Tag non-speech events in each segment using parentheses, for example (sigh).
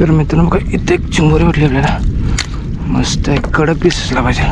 तर मित्रांनो बघा इथे एक चिंबोरी भेटली आपल्याला मस्त एक कडक पीस असला पाहिजे.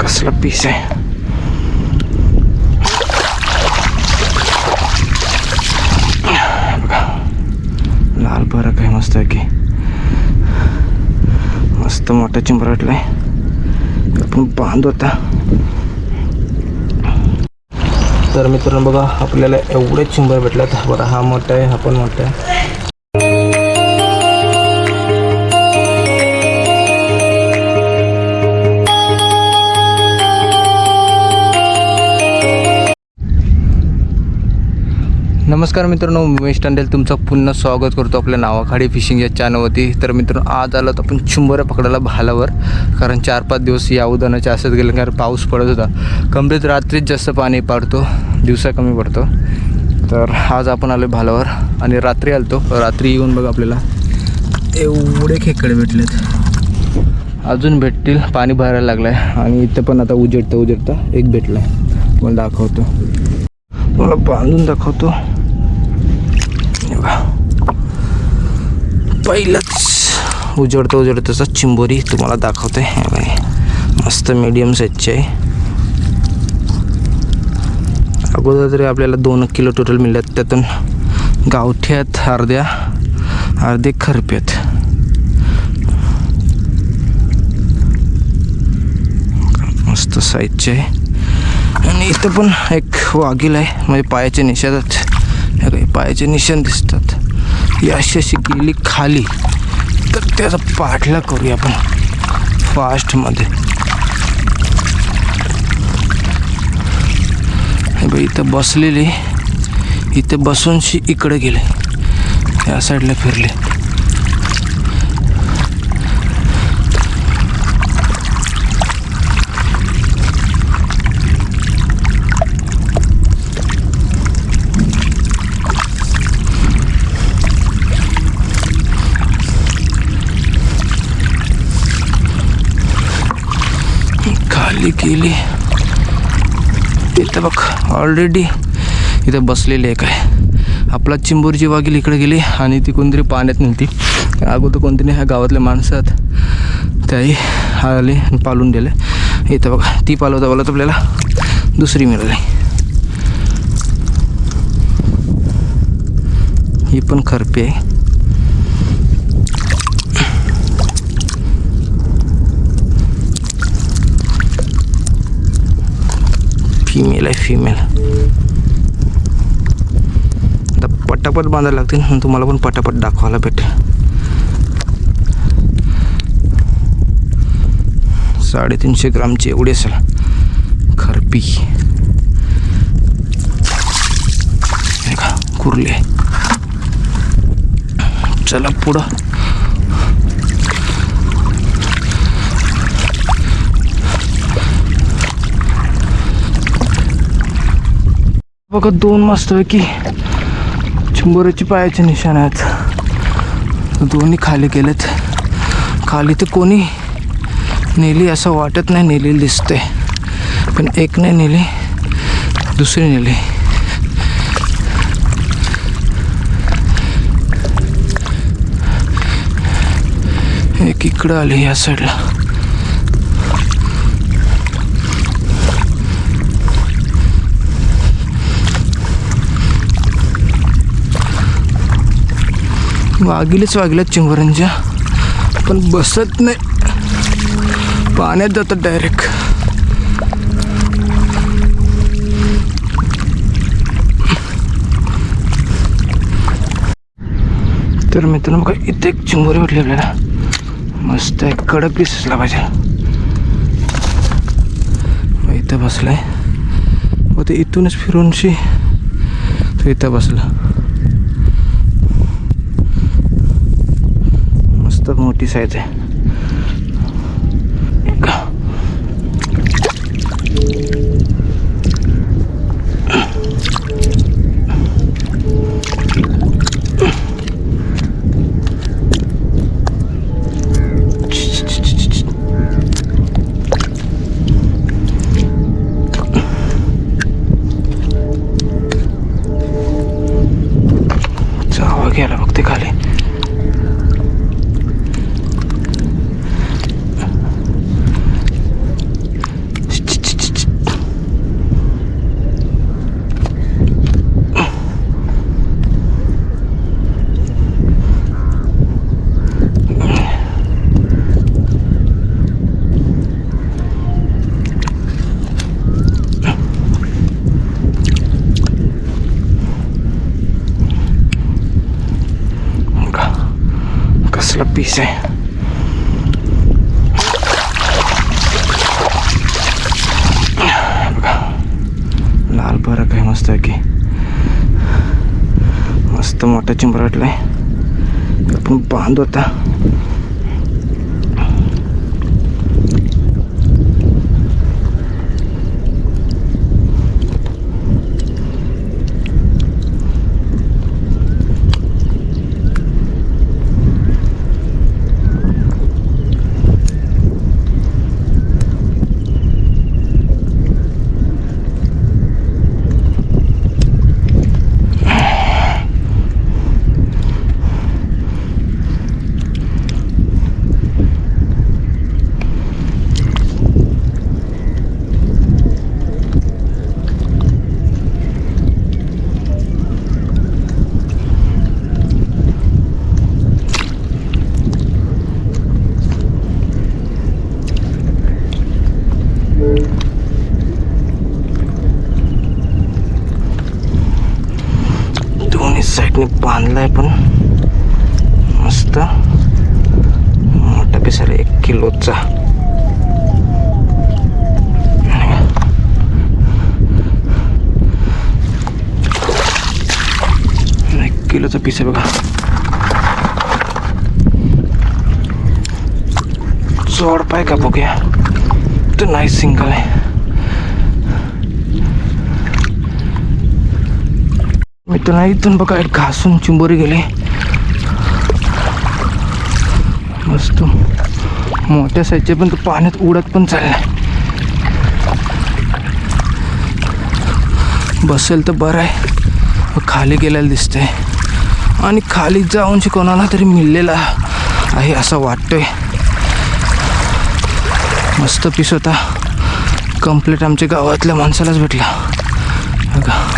कसला पीस आहे. बघा लाल फरक आहे मस्त आहे की. मस्त मोठा चिंबर वाटलाय. आहे बांध होता. तर मित्रांनो बघा आपल्याला एवढे चिंबर भेटल्यात बरं हा मोठा आहे हा पण मोठा आहे. नमस्कार मित्रांनो उमेश टांडेल तुमचं पुन्हा स्वागत करतो आपल्या नावाखाडी फिशिंग या चॅनलवरती तर मित्रांनो आज आलो तर आपण चिंबोऱ्या पकडायला भालावर कारण चार पाच दिवस या उदानाच्या असत गेले कारण पाऊस पडत होता. कमरेत रात्रीच जास्त पाणी पडतो दिवसा कमी पडतो. तर आज आपण आलो भालावर आणि रात्री आलतो. रात्री येऊन बघा आपल्याला. एवढे खेकडे भेटलेत. अजून भेटतील पाणी भरायला लागलं आहे आणि इथं पण आता उजेडतं उजेडतं एक भेटलं आहे मला दाखवतो. मला बांधून दाखवतो हे बघा. पहिलंच. उजडतं उजडतंचा चिंबोरी तुम्हाला दाखवते. आहे मस्त मीडियम साईजची आहे. अगोदर तरी आपल्याला दोन किलो टोटल मिळतात त्यातून गावठ्यात अर्ध्या अर्धे खरप्यात मस्त साईजचे आहे. आणि इथं पण एक वाघील आहे. म्हणजे पायाचे निशाणच हे पायाचे निशाण दिसतात. ही अशी अशी गेली खाली. तर त्याचा पाठला करूया आपण. फास्टमध्ये इथं बसलेली इथं बसूनशी इकडे गेले. या साईडला फिरले. खाली गेली. इथं बघ ऑलरेडी इथं बसलेली आहे काय. आपला चिंबोरची वाघील इकडे गेली आणि ती कोणतरी पाण्यात नव्हती अगोदर कोणतरी ह्या गावातल्या माणसात त्याही आले आणि पालून दिले. इथं बघा ती पालवता तर आपल्याला दुसरी मिळाली. ही पण खरपी आहे. फिमेल आहे फिमेल आता पटापट बांधायला लागतील आणि तुम्हाला पण पटापट दाखवायला भेटेल. साडेतीनशे ग्रामची एवढी असेल. खरपी. हे का आहे चला पुढं. बघा दोन मस्तपैकी की चिंबोऱ्याची पायाचे निशाण आहेत. दोन्ही खाली गेलेत. खाली तर कोणी नेली असं वाटत नाही नेलेली दिसते पण एक नाही नेली दुसरी नेली. एक इकडं आली या साईडला वागिलेच वागल्यात चिंबरांच्या पण बसत नाही. पाण्यात जातात डायरेक्ट तर मित्रांनो बघा इथे एक चिंबोरी भेटली आपल्याला. मस्त एक कडक पीस असला पाहिजे. मग इथं बसलाय. मग ते इथूनच फिरूनशी तो इथं बसला. मस्त मोठी साईज आहे. पीस आहे बघा लाल बरं काय मस्त आहे की मस्त मोठा चिंबर वाटलाय आपण बांध होता दोन्ही साईडने बांधलाय पण मस्त मोठा पीस आहे एक किलोचा एक किलोचा पीस आहे बघा जोड पाय का बघूया तर नाही सिंगल आहे त्याला इथून बघा एक घासून चिंबोरी गेले. मस्त. मोठ्या साईजचे पण तो पाण्यात उडत पण चाललाय. बसेल तर बरं आहे. खाली गेलेलं दिसतंय. आणि खाली जाऊन कोणाला तरी मिळलेला आहे असं वाटतंय. मस्त पीस होता. कंप्लीट आमच्या गावातल्या माणसालाच भेटला. बघा.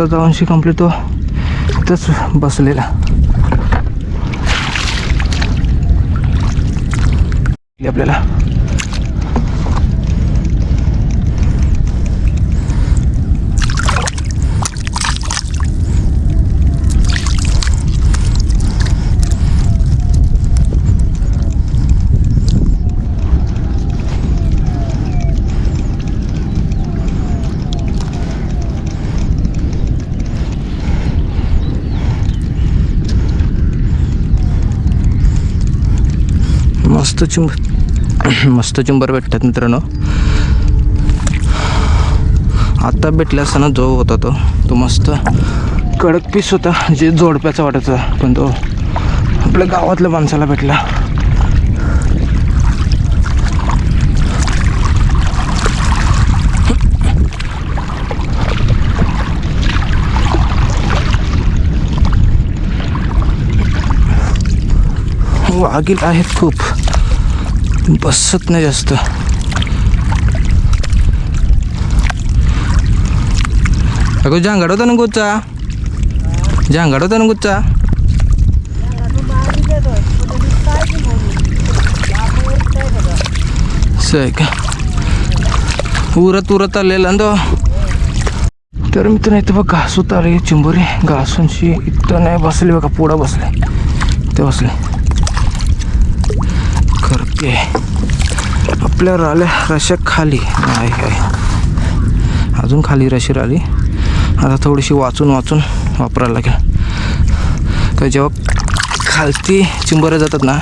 असं जाऊनशी कंप्लीट तो तिथंच बसलेला. आपल्याला मस्त चुंब (clears throat) मस्त चुंबर भेटतात मित्रांनो. आत्ता भेटला असताना जो होता तो तो मस्त कडक पीस होता जे जोडप्याचा वाटायचा पण तो आपल्या गावातल्या माणसाला भेटला. वाघील आहेत खूप. बसत नाही जास्त. अगो जांगाड होता ना गुच्चा? जांगाड होता ना गुच्चा? सय का? उरत उरत आलेला तो. तर मित्र इथं बघ घासूत आले चिंबोरी. घासूनशी इथं नाही बसले बघा पुढं बसले. ते बसले. ओके आपल्या राहिल्या रश्या खाली. आहे आहे अजून खाली रशी राहिली. आता थोडीशी वाचून वाचून वापरायला लागेल. तर जेव्हा खालती चिंबरं जातात ना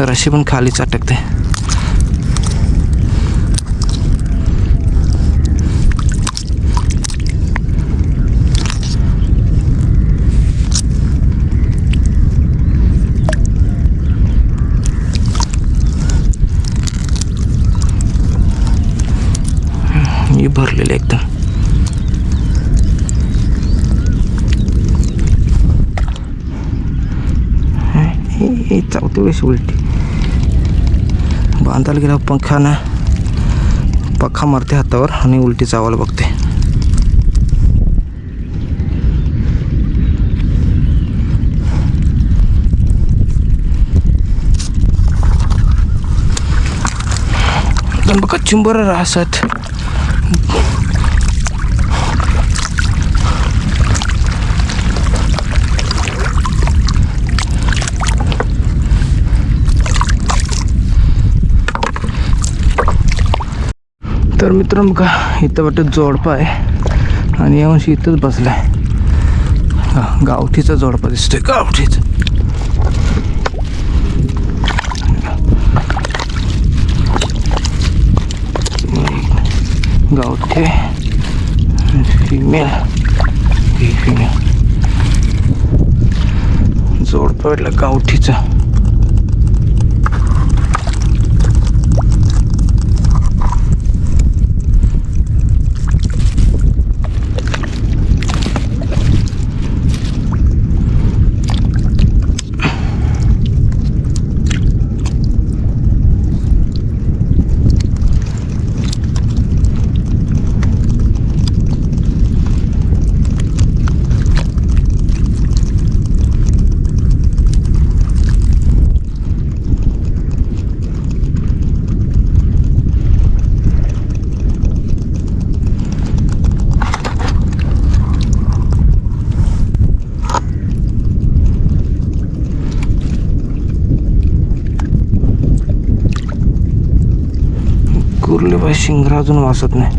रशी पण खालीच अटकते. पाण्याने भरलेलं एकदम चावते वेळेस उलटी बांधायला गेला पंखानं पंखा मारते हातावर आणि उलटी चावायला बघते. बघा चिंबर राहतात. तर मित्रांनो बघा इथं वाटत जोडपा आहे. आणि यावर्षी इथंच बसलाय. गावठीचा जोडपा दिसतोय गावठीचा. गावठी फिमेल ही फिमेल जोडपा वाटला गावठीचा बाय शिंगरा अजून वाचत नाही.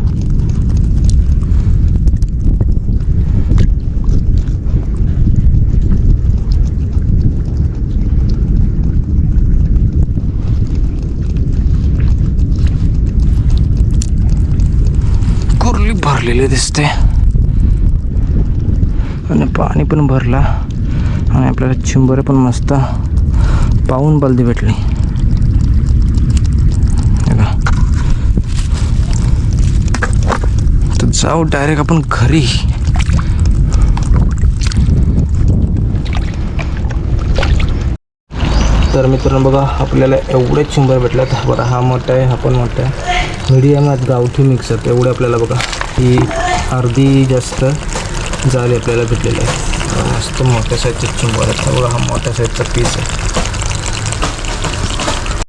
कुर्ली भरलेली दिसते. आणि पाणी पण भरला. आणि आपल्याला चिंबर पण मस्त पाहून बलदी भेटली हे बघा. तर जाऊ डायरेक्ट आपण घरी. तर मित्रांनो बघा आपल्याला एवढे चिंबर भेटल्यात. बरं हा मोठा आहे हा पण मोठा आहे. मीडियम आहेत गावठी मिक्स आहेत. एवढे आपल्याला बघा ही अर्धी जास्त जाळी आपल्याला भेटलेली आहे. मस्त मोठ्या साईजचे चिंबर आहेत. बघा हा मोठ्या साईजचा पीस आहे.